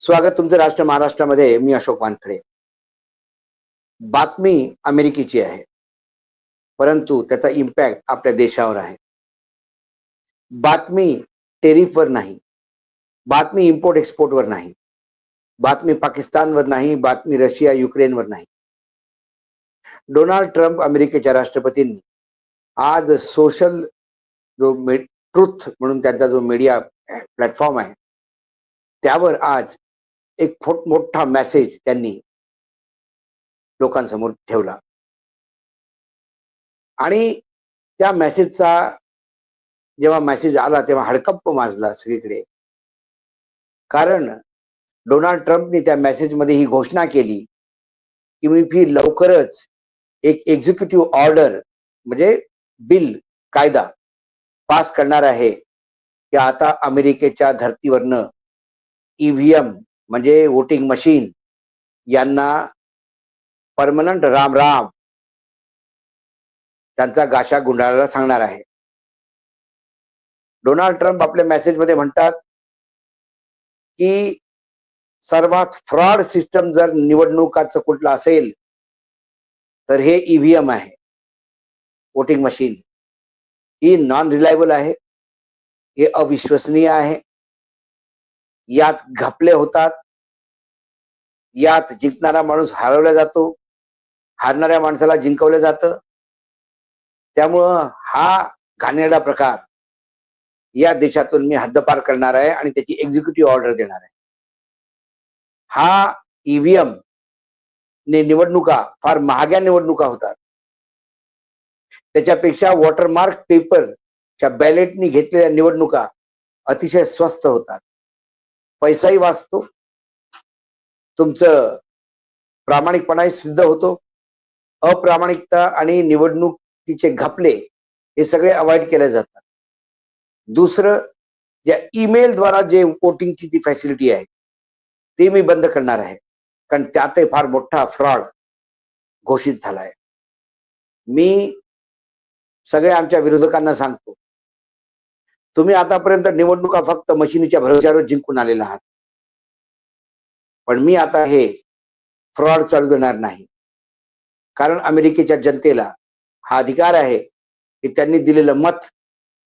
स्वागत तुमचं राष्ट्र महाराष्ट्रामध्ये मी अशोक वानखडे. बातमी अमेरिकेची आहे. परंतु त्याचा इम्पॅक्ट आपल्या देशावर आहे. बातमी टेरिफवर नाही. बातमी इम्पोर्ट एक्सपोर्टवर नाही. बातमी पाकिस्तानवर नाही बातमी रशिया युक्रेनवर नाही. डोनाल्ड ट्रम्प अमेरिकेच्या राष्ट्रपतींनी आज सोशल जो ट्रुथ म्हणून त्यांचा जो मीडिया प्लॅटफॉर्म आहे त्यावर आज एक फोट मोठा मेसेज त्यांनी लोकांसमोर ठेवला. आणि त्या मेसेजचा जेव्हा मेसेज आला तेव्हा हडकंप माजला सगळीकडे. कारण डोनाल्ड ट्रम्पनी त्या मेसेजमध्ये ही घोषणा केली की मी फी लवकरच एक एक्झिक्युटिव्ह ऑर्डर म्हणजे बिल कायदा पास करणार आहे. की आता अमेरिकेच्या धर्तीवरनं ईव्हीएम म्हणजे वोटिंग मशीन यांना परमनंट राम राम त्यांचा गाशा गुंडाळायला सांगणार आहे. डोनाल्ड ट्रम्प आपल्या मेसेजमध्ये म्हणतात की सर्वात फ्रॉड सिस्टम जर निवडणुकाचं कुठलं असेल तर हे ईव्हीएम आहे. वोटिंग मशीन ही नॉन रिलायबल आहे हे अविश्वसनीय आहे. यात घपले होतात. यात जिंकणारा माणूस हरवला जातो. हारणाऱ्या माणसाला जिंकवलं जातं. त्यामुळं हा घाणेरडा प्रकार या देशातून मी हद्दपार करणार आहे आणि त्याची एक्झिक्युटिव्ह ऑर्डर देणार आहे. हा ईव्हीएम ने निवडणुका फार महाग्या निवडणुका होतात. त्याच्यापेक्षा वॉटरमार्क पेपरच्या बॅलेटनी घेतलेल्या निवडणुका अतिशय स्वस्त होतात. पैसाही वाचतो. तुमचं प्रामाणिकपणाही सिद्ध होतो. अप्रामाणिकता आणि निवडणुकीचे घपले हे सगळे अवॉइड केले जातात. दुसरं ज्या ईमेलद्वारा जे वोटिंगची ती फॅसिलिटी आहे ते मी बंद करणार आहे. कारण त्यातही फार मोठा फ्रॉड घोषित झालाय. मी सगळ्या आमच्या विरोधकांना सांगतो तुम्ही आतापर्यंत निवडणुका फक्त मशिनीच्या भरोश्यावर जिंकून आलेला आहात. पण मी आता हे फ्रॉड चालू देणार नाही. कारण अमेरिकेच्या जनतेला हा अधिकार आहे की त्यांनी दिलेलं मत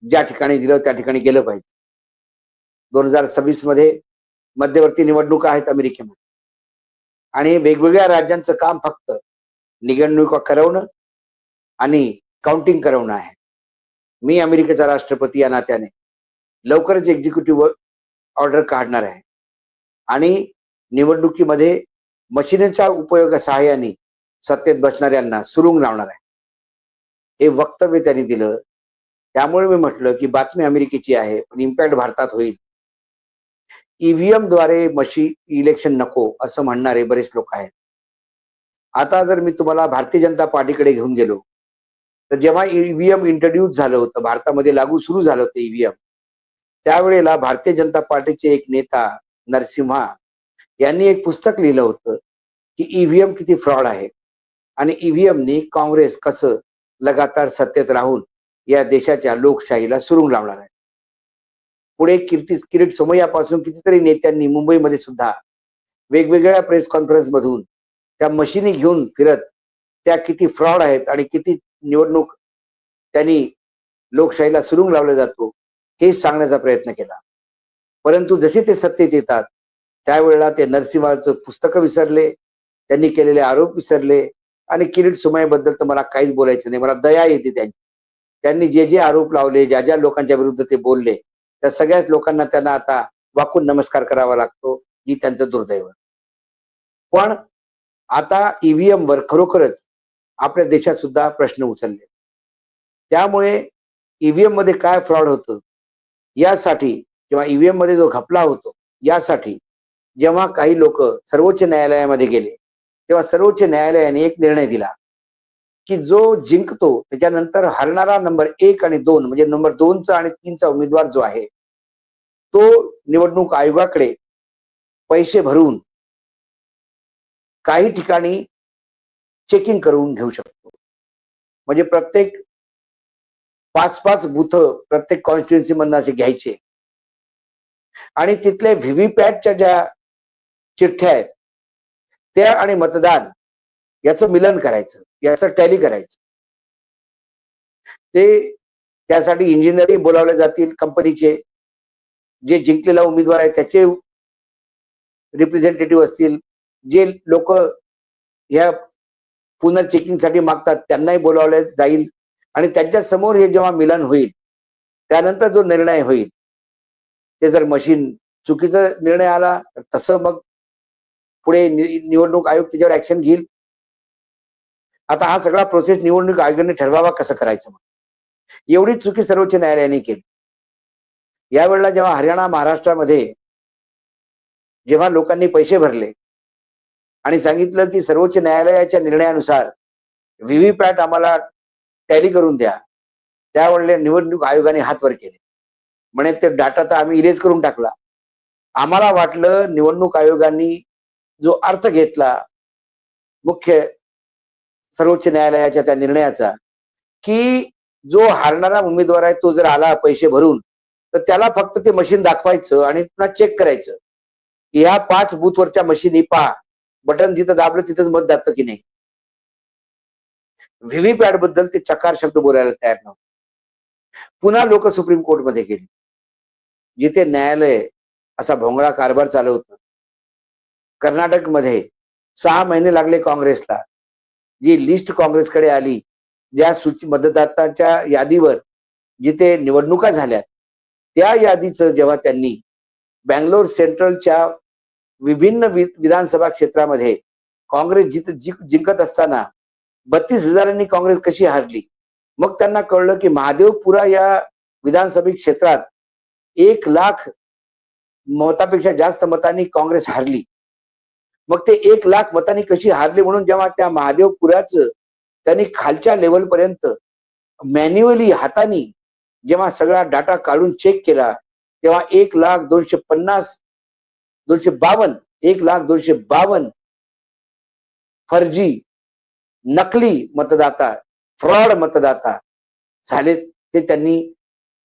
ज्या ठिकाणी दिलं त्या ठिकाणी गेलं पाहिजे. दोन हजार सव्वीसमध्ये मध्यवर्ती निवडणुका आहेत अमेरिकेमध्ये. आणि वेगवेगळ्या राज्यांचं काम फक्त निवडणुका करवणं आणि काउंटिंग करवणं आहे. मी अमेरिकेचा राष्ट्रपती या नात्याने. लवकरच एक्झिक्युटिव्ह ऑर्डर काढणार आहे. आणि निवडणुकीमध्ये मशीनच्या उपयोग सहाय्याने सत्तेत बसणाऱ्यांना सुरुंग लावणार आहे. हे वक्तव्य त्यांनी दिलं. त्यामुळे मी म्हटलं की बातमी अमेरिकेची आहे पण इम्पॅक्ट भारतात होईल. ईव्हीएमद्वारे मशी इलेक्शन नको असं म्हणणारे बरेच लोक आहेत. आता जर मी तुम्हाला भारतीय जनता पार्टीकडे घेऊन गेलो तर जेव्हा ईव्हीएम इंट्रोड्यूस झालं होतं भारतामध्ये लागू सुरू झालं होतं ईव्हीएम त्यावेळेला भारतीय जनता पार्टीचे एक नेता नरसिम्हा यांनी एक पुस्तक लिहिलं होतं की ईव्हीएम किती फ्रॉड आहे. आणि ईव्हीएमनी काँग्रेस कसं लगातार सत्तेत राहून या देशाच्या लोकशाहीला सुरुंग लावणार आहे. पुढे कीर्ती किरीट सोमय्यापासून कितीतरी नेत्यांनी मुंबईमध्ये सुद्धा वेगवेगळ्या प्रेस कॉन्फरन्स मधून त्या मशिनी घेऊन फिरत त्या किती फ्रॉड आहेत आणि किती निवडणूक त्यांनी लोकशाहीला सुरुंग लावला जातो. हे सांगण्याचा प्रयत्न केला. परंतु जसे ते सत्तेत येतात त्यावेळेला ते नरसिंहाचं पुस्तकं विसरले त्यांनी केलेले आरोप विसरले आणि किरीट सुमयबद्दल तर मला काहीच बोलायचं नाही मला दया येते त्यांची. त्यांनी जे जे आरोप लावले ज्या ज्या लोकांच्या विरुद्ध ते बोलले त्या सगळ्याच लोकांना त्यांना आता वाकून नमस्कार करावा लागतो ही त्यांचं दुर्दैव. पण आता ईव्हीएम वर खरोखरच आपल्या देशात सुद्धा प्रश्न उचलले. त्यामुळे ईव्हीएममध्ये काय फ्रॉड होतं? यासाठी किंवा ईव्हीएममध्ये जो घपला होतो यासाठी जेव्हा काही लोक सर्वोच्च न्यायालयामध्ये गेले तेव्हा सर्वोच्च न्यायालयाने एक निर्णय दिला की जो जिंकतो त्याच्यानंतर हरणारा नंबर एक आणि दोन म्हणजे नंबर दोनचा आणि तीनचा उमेदवार जो आहे तो निवडणूक आयोगाकडे पैसे भरून काही ठिकाणी चेकिंग करून घेऊ शकतो. म्हणजे प्रत्येक पाच पाच बुथ प्रत्येक कॉन्स्टिट्युन्सी मधनं असे घ्यायचे. आणि तिथले व्हीव्हीपॅटच्या ज्या चिठ्ठ्या आहेत त्या आणि मतदान याचं मिलन करायचं याचं टॅली करायचं. ते त्यासाठी इंजिनिअरिंग बोलावले जातील कंपनीचे जे जिंकलेला उमेदवार आहे त्याचे रिप्रेझेंटेटिव्ह असतील जे लोक ह्या पुनर्चेकिंगसाठी मागतात त्यांनाही बोलावले जाईल. आणि त्यांच्यासमोर हे जेव्हा मिलन होईल त्यानंतर जो निर्णय होईल ते जर मशीन चुकीचा निर्णय आला तर तसं मग पुढे निवडणूक आयोग त्याच्यावर ऍक्शन घेईल. आता हा सगळा प्रोसेस निवडणूक आयोगाने ठरवावा कसं करायचं मग? एवढी चुकी सर्वोच्च न्यायालयाने केली. यावेळेला जेव्हा हरियाणा महाराष्ट्रामध्ये जेव्हा लोकांनी पैसे भरले आणि सांगितलं की सर्वोच्च न्यायालयाच्या निर्णयानुसार व्हीव्हीपॅट आम्हाला टॅली करून द्या. त्यावेळेला निवडणूक आयोगाने हात वर केले. म्हणे ते डाटा तर आम्ही इरेज करून टाकला. आम्हाला वाटलं निवडणूक आयोगाने जो अर्थ घेतला मुख्य सर्वोच्च न्यायालयाच्या त्या निर्णयाचा की जो हारणारा उमेदवार आहे तो जर आला पैसे भरून तर त्याला फक्त ते मशीन दाखवायचं आणि पुन्हा चेक करायचं. ह्या पाच बूथवरच्या मशीनी पहा. बटन जिथं दाबलं तिथंच मत जातं की नाही? व्हीव्हीपॅटबद्दल ते चकार शब्द बोलायला तयार नव्हते. पुन्हा लोक सुप्रीम कोर्टमध्ये गेली. जिथे न्यायालय असा भोंगळा कारभार चालवत. कर्नाटकमध्ये सहा महिने लागले काँग्रेसला. जी लिस्ट काँग्रेसकडे आली ज्या सूची मतदातांच्या यादीवर जिथे निवडणुका झाल्या त्या यादीचं जेव्हा त्यांनी बँगलोर सेंट्रलच्या विभिन्न वि- विधानसभा क्षेत्रामध्ये काँग्रेस जित जिंक- जिंकत असताना बत्तीस हजारांनी काँग्रेस कशी हारली? मग त्यांना कळलं की महादेवपुरा या विधानसभा क्षेत्रात एक लाख मतापेक्षा जास्त मतांनी काँग्रेस हारली. मग ते एक लाख मतांनी कशी हारली म्हणून जेव्हा त्या महादेवपुराचं त्यांनी खालच्या लेवल पर्यंत मॅन्युअली हाताने जेव्हा सगळा डाटा काढून चेक केला तेव्हा एक लाख दोनशे पन्नास दोनशे बावन्न एक लाख दोनशे बावन्न फर्जी नकली मतदाता फ्रॉड मतदाता झाले ते त्यांनी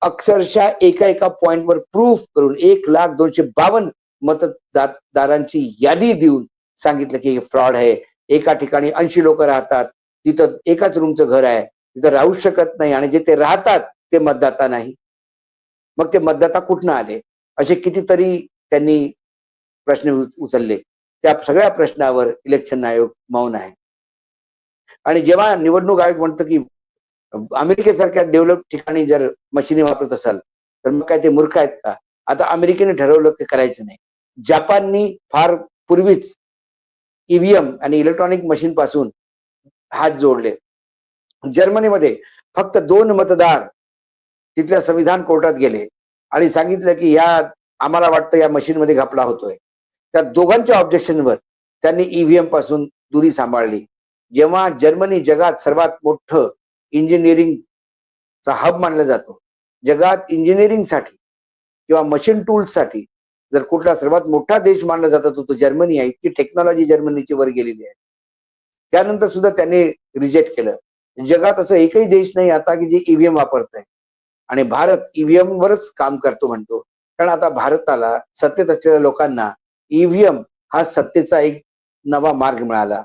अक्षरशः एका एका पॉइंटवर प्रूफ करून एक लाख दोनशे बावन्न मतदारांची यादी देऊन सांगितलं की हे फ्रॉड आहे. एका ठिकाणी ऐंशी लोक राहतात. तिथं एकाच रूमचं घर आहे. तिथं राहू शकत नाही आणि जे ते राहतात ते मतदाता नाही. मग ते मतदाता कुठनं आले? असे कितीतरी त्यांनी प्रश्न उचलले. त्या सगळ्या प्रश्नावर इलेक्शन आयोग मौन आहे. आणि जेव्हा निवडणूक आयोग म्हणतं की अमेरिकेसारख्या डेव्हलप ठिकाणी जर मशिनी वापरत असाल तर मग काय ते मूर्ख आहेत का? आता अमेरिकेने ठरवलं की करायचं नाही. जपाननी फार पूर्वीच ईव्हीएम आणि इलेक्ट्रॉनिक मशीन पासून हात जोडले. जर्मनीमध्ये फक्त दोन मतदार तिथल्या संविधान कोर्टात गेले आणि सांगितलं की या आम्हाला वाटतं या मशीनमध्ये घपला होतोय. त्या दोघांच्या ऑब्जेक्शनवर त्यांनी ईव्हीएमपासून दुरी सांभाळली. जेव्हा जर्मनी जगात सर्वात मोठं इंजिनिअरिंगचा हब मानला जातो जगात इंजिनिअरिंगसाठी किंवा मशीन टूल्ससाठी जर कुठला सर्वात मोठा देश मानला जातो तो तो जर्मनी आहे. इतकी टेक्नॉलॉजी जर्मनीची वर गेलेली आहे. त्यानंतर सुद्धा त्यांनी रिजेक्ट केलं. जगात असं एकही देश नाही आता की जे ईव्हीएम वापरत आहे आणि भारत ईव्हीएम वरच काम करतो म्हणतो. कारण आता भारताला सत्तेत असलेल्या लोकांना ईव्हीएम हा सत्तेचा एक नवा मार्ग मिळाला.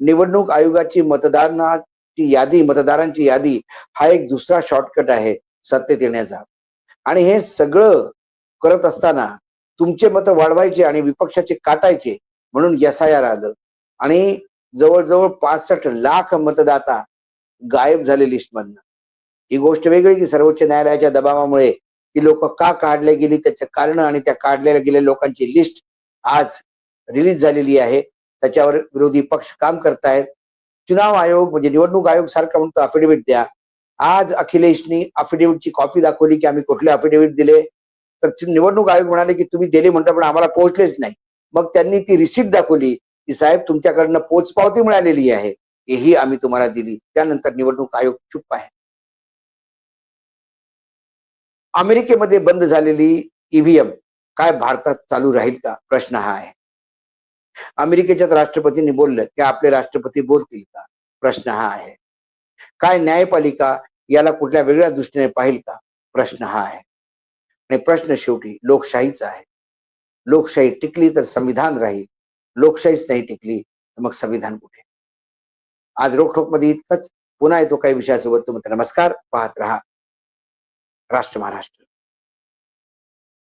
निवडणूक आयोगाची मतदानाची यादी मतदारांची यादी हा एक दुसरा शॉर्टकट आहे सत्तेत येण्याचा. आणि हे सगळं करत असताना तुमचे मत वाढवायचे आणि विपक्षाचे काटायचे म्हणून एस आलं. आणि जवळजवळ पासष्ट लाख मतदाता गायब झाले लिस्टमधनं ही गोष्ट वेगळी की सर्वोच्च न्यायालयाच्या दबावामुळे ती लोक का काढले गेली त्याचं कारण आणि त्या काढलेल्या गेलेल्या लोकांची लिस्ट आज रिलीज झालेली आहे. त्याच्यावर विरोधी पक्ष काम करतायत. चुनाव आयोग म्हणजे निवडणूक आयोग सारखा म्हणतो अफिडेव्हिट द्या. आज अखिलेशनी अफिडेव्हिटची कॉपी दाखवली की आम्ही कुठले अफिडेव्हिट दिले? तर निवडणूक आयोग म्हणाले की तुम्ही दिले म्हणता पण आम्हाला पोहोचलेच नाही. मग त्यांनी ती रिसिप्ट दाखवली की साहेब तुमच्याकडनं पोचपावती मिळालेली आहे. हेही आम्ही तुम्हाला दिली. त्यानंतर निवडणूक आयोग चुप आहे. अमेरिकेमध्ये बंद झालेली ईव्हीएम काय भारतात चालू राहील का? प्रश्न हा आहे. अमेरिकेच्याच राष्ट्रपतींनी बोललं की आपले राष्ट्रपती बोलतील का? प्रश्न हा आहे. काय न्यायपालिका याला कुठल्या वेगळ्या दृष्टीने पाहिल का? प्रश्न हा आहे. आणि प्रश्न शेवटी लोकशाहीचा आहे. लोकशाही टिकली तर संविधान राहील. लोकशाहीच नाही टिकली तर मग संविधान कुठे? आज रोखोकमध्ये इतकंच. पुन्हा येतो काही विषयासोबत. तुम्ही नमस्कार. पाहत रहा. राष्ट्र महाराष्ट्र.